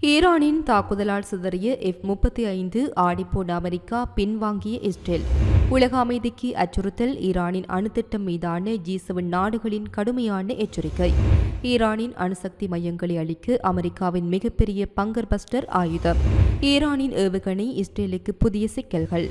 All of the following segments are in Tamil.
ஈரானின் தாக்குதலால் சிதறிய எஃப் முப்பத்தி ஐந்து ஆடிப்போன அமெரிக்கா பின்வாங்கிய இஸ்ரேல். உலக அமைதிக்கு அச்சுறுத்தல் ஈரானின் அணுத்திட்டம் மீதான ஜி செவன் நாடுகளின் கடுமையான எச்சரிக்கை. ஈரானின் அணுசக்தி மையங்களை அளிக்க அமெரிக்காவின் மிகப்பெரிய பங்கர் பஸ்டர் ஆயுதம். ஈரானின் ஏவுகணை இஸ்ரேலுக்கு புதிய சிக்கல்கள்.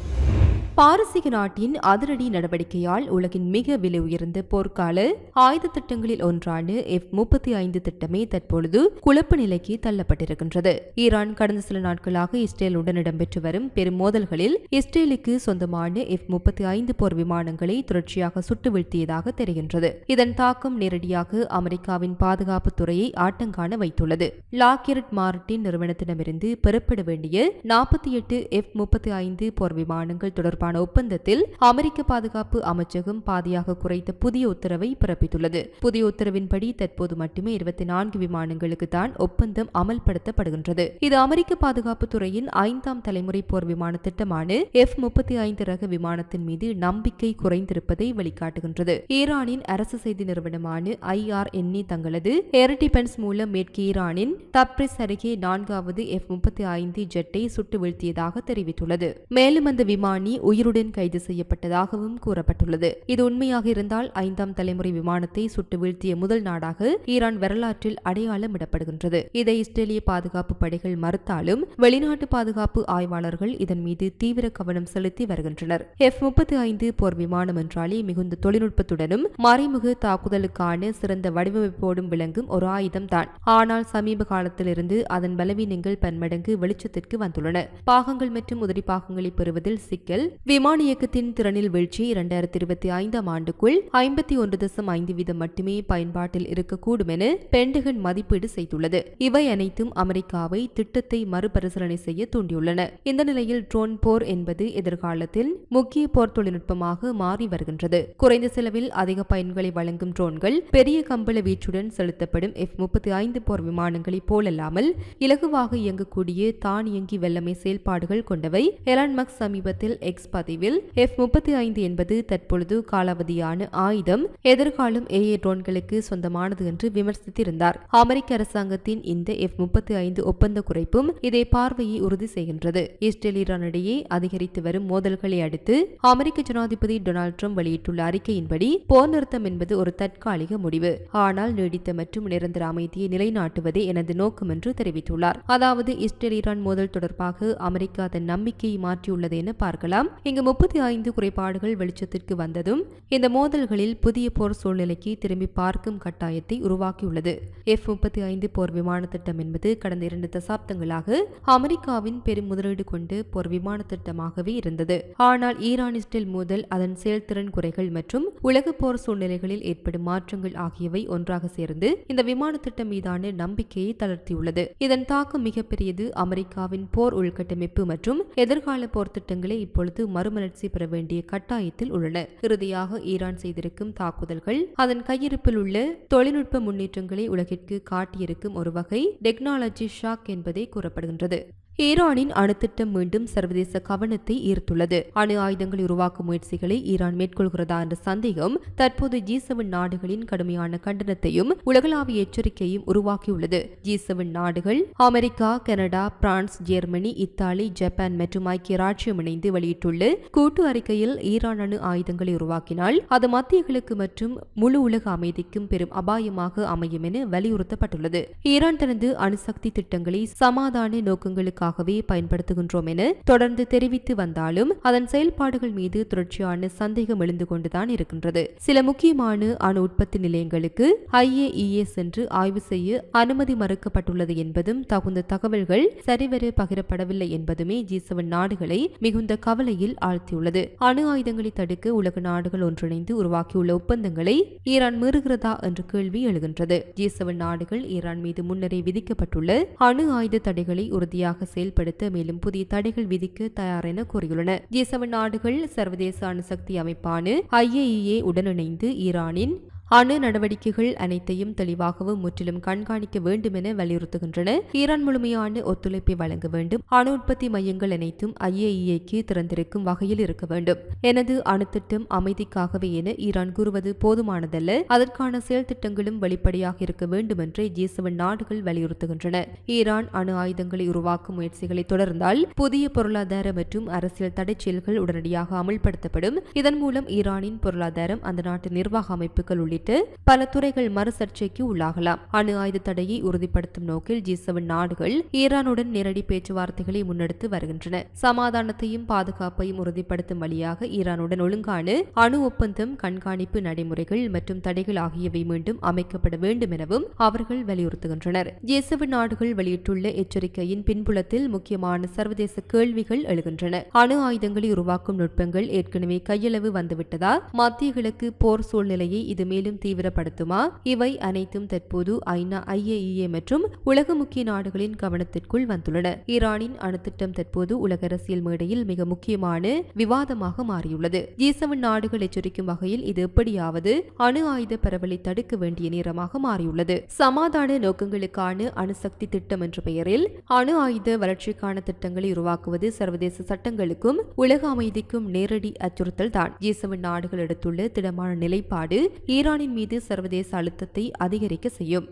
பாரசீக நாட்டின் அதிரடி நடவடிக்கையால் உலகின் மிக விலை உயர்ந்த போர்க்கால ஆயுத திட்டங்களில் ஒன்றான எஃப் முப்பத்தி ஐந்து திட்டமே தற்பொழுது குழப்ப நிலைக்கு தள்ளப்பட்டிருக்கின்றது. ஈரான் கடந்த சில நாட்களாக இஸ்ரேலுடன் இடம்பெற்று வரும் பெரும் மோதல்களில் இஸ்ரேலுக்கு சொந்தமான எஃப் முப்பத்தி ஐந்து போர் விமானங்களை தொடர்ச்சியாக சுட்டு வீழ்த்தியதாக தெரிகின்றது. இதன் தாக்கம் நேரடியாக அமெரிக்காவின் பாதுகாப்பு துறையை ஆட்டங்காண வைத்துள்ளது. லாக்கியர்ட் மார்டின் நிறுவனத்திடமிருந்து பெறப்பட வேண்டிய நாற்பத்தி எட்டு எஃப் முப்பத்தி ஐந்து போர் விமானங்கள் தொடர்பான தொடர்பான ஒப்பந்தத்தில் அமெரிக்க பாதுகாப்பு அமைச்சகம் பாதியாக குறைத்த புதிய உத்தரவை பிறப்பித்துள்ளது. புதிய உத்தரவின்படி தற்போது மட்டுமே இருபத்தி நான்கு விமானங்களுக்கு தான் ஒப்பந்தம் அமல்படுத்தப்படுகின்றது. இது அமெரிக்க பாதுகாப்பு துறையின் ஐந்தாம் தலைமுறை போர் விமான திட்டமான எஃப் முப்பத்தி ஐந்து ரக விமானத்தின் மீது நம்பிக்கை குறைந்திருப்பதை வெளிக்காட்டுகின்றது ஈரானின் அரசு செய்தி நிறுவனமான ஐஆர்என்இ தங்களது ஏர் டிபென்ஸ் மூலம் மேற்கு ஈரானின் தப்ரிஸ் அருகே நான்காவது எஃப் முப்பத்தி ஐந்து ஜெட்டை சுட்டு வீழ்த்தியதாக தெரிவித்துள்ளது. மேலும் அந்த விமானி உயிர் உயிருடன் கைது செய்யப்பட்டதாகவும் கூறப்பட்டுள்ளது. இது உண்மையாக இருந்தால் ஐந்தாம் தலைமுறை விமானத்தை சுட்டு வீழ்த்திய முதல் நாடாக ஈரான் வரலாற்றில் அடையாளமிடப்படுகின்றது. இதை இஸ்ரேலிய பாதுகாப்பு படைகள் மறுத்தாலும் வெளிநாட்டு பாதுகாப்பு ஆய்வாளர்கள் இதன் மீது தீவிர கவனம் செலுத்தி வருகின்றனர். எஃப் முப்பத்தி ஐந்து போர் விமானம் என்றாலே மிகுந்த தொழில்நுட்பத்துடனும் மறைமுக தாக்குதலுக்கான சிறந்த வடிவமைப்போடும் விளங்கும் ஒரு ஆயுதம் தான் ஆனால் சமீப காலத்திலிருந்து அதன் பலவீனங்கள் பன்மடங்கு வெளிச்சத்திற்கு வந்துள்ளன. பாகங்கள் மற்றும் உதிரி பாகங்களை பெறுவதில் சிக்கல் விமான இயக்கத்தின் திறனில் வீழ்ச்சி இரண்டாயிரத்தி இருபத்தி ஐந்தாம் ஆண்டுக்குள் ஐம்பத்தி ஒன்று தசம் ஐந்து வீதம் மட்டுமே பயன்பாட்டில் இருக்கக்கூடும் என பென்டகன் மதிப்பீடு செய்துள்ளது. இவை அனைத்தும் அமெரிக்காவை திட்டத்தை மறுபரிசீலனை செய்ய தூண்டியுள்ளன. இந்த நிலையில் ட்ரோன் போர் என்பது எதிர்காலத்தில் முக்கிய போர் தொழில்நுட்பமாக மாறி வருகின்றது. குறைந்த செலவில் அதிக பயன்களை வழங்கும் ட்ரோன்கள் பெரிய கம்பள வீச்சுடன் செலுத்தப்படும் எஃப் முப்பத்தி ஐந்து போர் விமானங்களைப் போலல்லாமல் இலகுவாக இயங்கக்கூடிய தானியங்கி வெள்ளமை செயல்பாடுகள் கொண்டவை. எலான் மக்ஸ் சமீபத்தில் எக்ஸ் பதிவில் எஃப் முப்பத்தி ஐந்து என்பது தற்பொழுது காலாவதியான ஆயுதம். எதிர்காலம் ஏஏ ட்ரோன்களுக்கு சொந்தமானது என்று விமர்சித்திருந்தார். அமெரிக்க அரசாங்கத்தின் இந்த எஃப் முப்பத்தி ஐந்து ஒப்பந்த குறைப்பும் இதே பார்வையை உறுதி செய்கின்றது. இஸ்ரேல் ஈரான் இடையே அதிகரித்து வரும் மோதல்களை அடுத்து அமெரிக்க ஜனாதிபதி டொனால்ட் ட்ரம்ப் வெளியிட்டுள்ள அறிக்கையின்படி போர் நிறுத்தம் என்பது ஒரு தற்காலிக முடிவு. ஆனால் நீடித்த மற்றும் நிரந்தர அமைதியை நிலைநாட்டுவதே எனது நோக்கம் என்று தெரிவித்துள்ளார். அதாவது இஸ்ரேல் ஈரான் மோதல் தொடர்பாக அமெரிக்கா அதன் நம்பிக்கையை மாற்றியுள்ளது என பார்க்கலாம். இங்கு முப்பத்தி ஐந்து குறைபாடுகள் வெளிச்சத்திற்கு வந்ததும் இந்த மோதல்களில் புதிய போர் சூழ்நிலைக்கு திரும்பி பார்க்கும் கட்டாயத்தை உருவாக்கியுள்ளது. எஃப் முப்பத்தி ஐந்து போர் விமான திட்டம் என்பது கடந்த இரண்டு தசாப்தங்களாக அமெரிக்காவின் பெரும் முதலீடு கொண்டு போர் விமான திட்டமாகவே இருந்தது. ஆனால் ஈரானிஸ்டில் மோதல் அதன் செயல்திறன் குறைகள் மற்றும் உலக போர் சூழ்நிலைகளில் ஏற்படும் மாற்றங்கள் ஆகியவை ஒன்றாக சேர்ந்து இந்த விமான திட்டம் மீதான நம்பிக்கையை தளர்த்தியுள்ளது. இதன் தாக்கம் மிகப்பெரியது அமெரிக்காவின் போர் உள்கட்டமைப்பு மற்றும் எதிர்கால போர் திட்டங்களை இப்பொழுது மறுமலர்ச்சி பெற வேண்டிய கட்டாயத்தில் உள்ளன. இறுதியாக ஈரான் செய்திருக்கும் தாக்குதல்கள் அதன் கையிருப்பில் உள்ள தொழில்நுட்ப முன்னேற்றங்களை உலகிற்கு காட்டியிருக்கும் ஒரு வகை டெக்னாலஜி ஷாக் என்பதே கூறப்படுகின்றது. ஈரானின் அணுத்திட்டம் மீண்டும் சர்வதேச கவனத்தை ஈர்த்துள்ளது. அணு ஆயுதங்களை உருவாக்கும் முயற்சிகளை ஈரான் மேற்கொள்கிறதா என்ற சந்தேகம் தற்போது ஜி செவன் நாடுகளின் கடுமையான கண்டனத்தையும் உலகளாவிய எச்சரிக்கையும் உருவாக்கியுள்ளது. ஜி செவன் நாடுகள் America Canada France Germany Italy Japan மற்றும் ஐக்கிய ராஜ்யம் இணைந்து வெளியிட்டுள்ள கூட்டு அறிக்கையில் ஈரான் அணு ஆயுதங்களை உருவாக்கினால் அது மத்தியகளுக்கு மற்றும் முழு உலக அமைதிக்கும் பெரும் அபாயமாக அமையும் என வலியுறுத்தப்பட்டுள்ளது. ஈரான் தனது அணுசக்தி திட்டங்களை சமாதான நோக்கங்களுக்காக நோக்கங்களுக்காகவே பயன்படுத்துகின்றோம் என தொடர்ந்து தெரிவித்து வந்தாலும் அதன் செயல்பாடுகள் மீது தொடர்ச்சியான சந்தேகம் எழுந்து கொண்டுதான் இருக்கின்றது. சில முக்கியமான அணு உற்பத்தி நிலையங்களுக்கு ஐஏஇஏ சென்று ஆய்வு செய்ய அனுமதி மறுக்கப்பட்டுள்ளது என்பதும் தகுந்த தகவல்கள் சரிவர பகிரப்படவில்லை என்பதுமே ஜி செவன் நாடுகளை மிகுந்த கவலையில் ஆழ்த்தியுள்ளது. அணு ஆயுதங்களை தடுக்க உலக நாடுகள் ஒன்றிணைந்து உருவாக்கியுள்ள ஒப்பந்தங்களை ஈரான் மீறுகிறதா என்ற கேள்வி எழுகின்றது. ஜி செவன் நாடுகள் ஈரான் மீது முன்னரே விதிக்கப்பட்டுள்ள அணு ஆயுத தடைகளை உறுதியாக செயல்படுத்த மேலும் புதிய தடைகள் விதிக்க தயார் என கூறியுள்ளன ஜி செவன் நாடுகள் சர்வதேச அணுசக்தி அமைப்பான ஐஏஇஏ உடனிணைந்து ஈரானின் அணு நடவடிக்கைகள் அனைத்தையும் தெளிவாகவும் முற்றிலும் கண்காணிக்க வேண்டும் என வலியுறுத்துகின்றன. ஈரான் முழுமையான ஒத்துழைப்பை வழங்க வேண்டும். அணு உற்பத்தி மையங்கள் அனைத்தும் ஐஏஇஏக்கு திறந்திருக்கும் வகையில் இருக்க வேண்டும். எனது அணுத்திட்டம் அமைதிக்காகவே என ஈரான் கூறுவது போதுமானதல்ல. அதற்கான செயல் திட்டங்களும் வெளிப்படையாக இருக்க வேண்டும் என்று ஜி செவன் நாடுகள் வலியுறுத்துகின்றன. ஈரான் அணு ஆயுதங்களை உருவாக்கும் முயற்சிகளை தொடர்ந்தால் புதிய பொருளாதார மற்றும் அரசியல் தடை செயல்கள் உடனடியாக அமல்படுத்தப்படும். இதன் மூலம் ஈரானின் பொருளாதாரம் அந்த நாட்டு நிர்வாக அமைப்புகள் உள்ளிட்ட பல துறைகள் மறுசர்ச்சைக்கு உள்ளாகலாம். அணு ஆயுத தடையை உறுதிப்படுத்தும் நோக்கில் ஜி செவன் நாடுகள் ஈரானுடன் நேரடி பேச்சுவார்த்தைகளை முன்னெடுத்து வருகின்றன. சமாதானத்தையும் பாதுகாப்பையும் உறுதிப்படுத்தும் வழியாக ஈரானுடன் ஒழுங்கான அணு ஒப்பந்தம் கண்காணிப்பு நடைமுறைகள் மற்றும் தடைகள் ஆகியவை மீண்டும் அமைக்கப்பட வேண்டும் எனவும் அவர்கள் வலியுறுத்துகின்றனர். ஜி செவன் நாடுகள் வெளியிட்டுள்ள எச்சரிக்கையின் பின்புலத்தில் முக்கியமான சர்வதேச கேள்விகள் எழுகின்றன. அணு ஆயுதங்களை உருவாக்கும் நுட்பங்கள் ஏற்கனவே கையளவு வந்துவிட்டதால் மத்திய கிழக்கு போர் சூழ்நிலையை இது மேலும் மேலும் தீவிரப்படுத்துமா? இவை அனைத்தும் தற்போது ஐநா ஐஏஇஏ மற்றும் உலக முக்கிய நாடுகளின் கவனத்திற்குள் வந்துள்ளன. ஈரானின் அணுத்திட்டம் தற்போது உலக அரசியல் மேடையில் மிக முக்கியமான விவாதமாக மாறியுள்ளது. ஜி செவன் நாடுகள் எச்சரிக்கும் வகையில் இது எப்படியாவது அணு ஆயுத பரவலை தடுக்க வேண்டிய நேரமாக மாறியுள்ளது. சமாதான நோக்கங்களுக்கான அணுசக்தி திட்டம் என்ற பெயரில் அணு ஆயுத வளர்ச்சிக்கான திட்டங்களை உருவாக்குவது சர்வதேச சட்டங்களுக்கும் உலக அமைதிக்கும் நேரடி அச்சுறுத்தல் தான் ஜி செவன் நாடுகள் எடுத்துள்ள திடமான நிலைப்பாடு ஈரான் ஈரானின் மீது சர்வதேச அழுத்தத்தை அதிகரிக்க செய்யும்.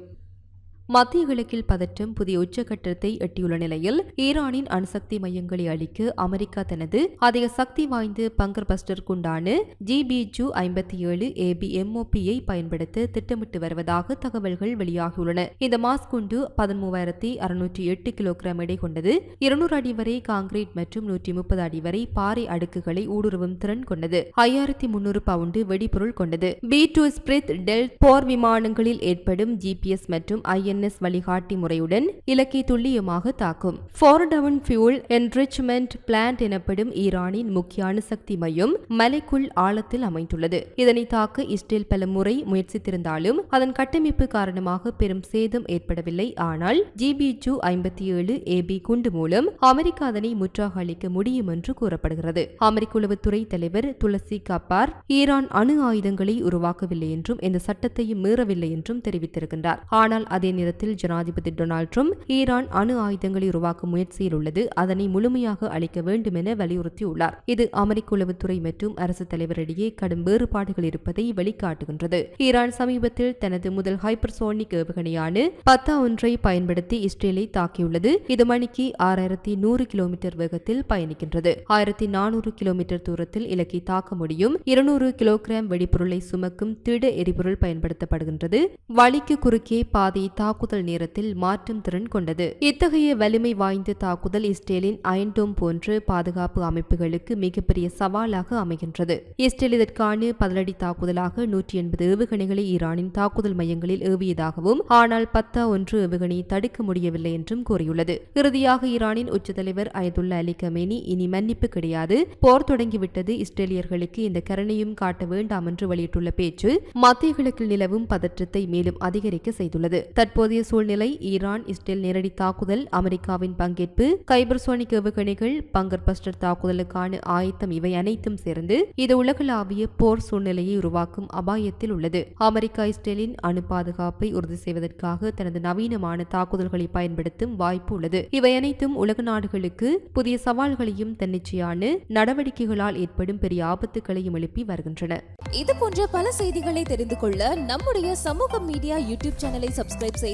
மத்திய கிழக்கில் பதற்றம் புதிய உச்சகட்டத்தை எட்டியுள்ள நிலையில் ஈரானின் அணுசக்தி மையங்களை அளிக்க அமெரிக்கா தனது அதிக சக்தி வாய்ந்த பங்கர் பஸ்டர் குண்டான ஜிபிஜு ஐம்பத்தி ஏழு ஏபி எம்ஓபியை பயன்படுத்த திட்டமிட்டு வருவதாக தகவல்கள் வெளியாகியுள்ளன. இந்த மாஸ்குண்டு பதிமூவாயிரத்தி அறுநூற்றி எட்டு கிலோகிராம் எடை கொண்டது. இருநூறு அடி வரை காங்கிரீட் மற்றும் நூற்றி முப்பது அடி வரை பாறை அடுக்குகளை ஊடுருவும் திறன் கொண்டது. ஐயாயிரத்தி முன்னூறு பவுண்டு வெடிபொருள் கொண்டது. பி டூ ஸ்பிரித் டெல் போர் விமானங்களில் ஏற்படும் ஜிபிஎஸ் மற்றும் ஐஎன் ஐஎன்எஸ் வழிகாட்டி முறையுடன் இலக்கை துல்லியமாக தாக்கும். ஃபோர்டவுன் ஃபியூல் என்ரிச்மெண்ட் பிளான்ட் எனப்படும் ஈரானின் முக்கிய அணுசக்தி மையம் மலைக்குள் ஆழத்தில் அமைந்துள்ளது. இதனை தாக்க இஸ்ரேல் பல முறை முயற்சித்திருந்தாலும் அதன் கட்டமைப்பு காரணமாக பெரும் சேதம் ஏற்படவில்லை. ஆனால் ஜிபி ஜூ ஐம்பத்தி ஏழு ஏபி குண்டு மூலம் அமெரிக்கா அதனை முற்றாக அளிக்க முடியும் என்று கூறப்படுகிறது. அமெரிக்க உளவுத்துறை தலைவர் துளசி கப்பார் ஈரான் அணு ஆயுதங்களை உருவாக்கவில்லை என்றும் இந்த சட்டத்தையும் மீறவில்லை என்றும் தெரிவித்திருக்கின்றார். ஆனால் அதே நேரத்தில் ஜனாதிபதி டொனால்ட் ட்ரம்ப் ஈரான் அணு ஆயுதங்களை உருவாக்கும் முயற்சியில் உள்ளது அதனை முழுமையாக அளிக்க வேண்டும் என வலியுறுத்தியுள்ளார். இது அமெரிக்க உளவுத்துறை மற்றும் அரசு தலைவரிடையே கடும் வேறுபாடுகள் இருப்பதை வெளிக்காட்டுகின்றது. ஈரான் சமீபத்தில் தனது முதல் ஹைப்பர்சோனிக் ஏவுகணையான பத்தா ஒன்றை பயன்படுத்தி இஸ்ரேலை தாக்கியுள்ளது. இது மணிக்கு ஆறாயிரத்தி நூறு கிலோமீட்டர் வேகத்தில் பயணிக்கின்றது. ஆயிரத்தி நானூறு கிலோமீட்டர் தூரத்தில் இலக்கை தாக்க முடியும். இருநூறு கிலோகிராம் வெடிபொருளை சுமக்கும் திட எரிபொருள் பயன்படுத்தப்படுகின்றது. வழிக்கு குறுக்கே பாதையை தாக்குதல் நேரத்தில் மாற்றும் திறன் கொண்டது. இத்தகைய வலிமை வாய்ந்த தாக்குதல் இஸ்ரேலின் அயன்டோம் போன்ற பாதுகாப்பு அமைப்புகளுக்கு மிகப்பெரிய சவாலாக அமைகின்றது. இஸ்ரேல் இதற்கான பதிலடி தாக்குதலாக நூற்றி எண்பது ஏவுகணைகளை ஈரானின் தாக்குதல் மையங்களில் ஏவியதாகவும் ஆனால் பத்தா ஒன்று ஏவுகணையை தடுக்க முடியவில்லை என்றும் கூறியுள்ளது. இறுதியாக ஈரானின் உச்ச தலைவர் அயதுல்லா அலி கமேனி இனி மன்னிப்பு கிடையாது. போர் தொடங்கிவிட்டது. இஸ்ரேலியர்களுக்கு இந்த கருணையும் காட்ட வேண்டாம் என்று வெளியிட்டுள்ள பேச்சு மத்திய கிழக்கில் நிலவும் பதற்றத்தை மேலும் அதிகரிக்க செய்துள்ளது. தற்போது தற்போதைய சூழ்நிலை ஈரான் இஸ்ரேல் நேரடி தாக்குதல் அமெரிக்காவின் பங்கேற்பு கைபர் சோனிக் ஏவுகணைகள் பங்கர் பஸ்டர் தாக்குதலுக்கான ஆயத்தம் இவை அனைத்தும் சேர்ந்து இது உலகளாவிய போர் சூழ்நிலையை உருவாக்கும் அபாயத்தில் உள்ளது. அமெரிக்கா இஸ்ரேலின் அணு பாதுகாப்பை உறுதி செய்வதற்காக தனது நவீனமான தாக்குதல்களை பயன்படுத்தும் வாய்ப்பு உள்ளது. இவை அனைத்தும் உலக நாடுகளுக்கு புதிய சவால்களையும் தன்னிச்சையான நடவடிக்கைகளால் ஏற்படும் பெரிய ஆபத்துகளையும் எழுப்பி வருகின்றன. இது போன்ற பல செய்திகளை தெரிந்து கொள்ள நம்முடைய சமூக மீடியா யூடியூப் சேனலை சப்ஸ்கிரைப் செய்து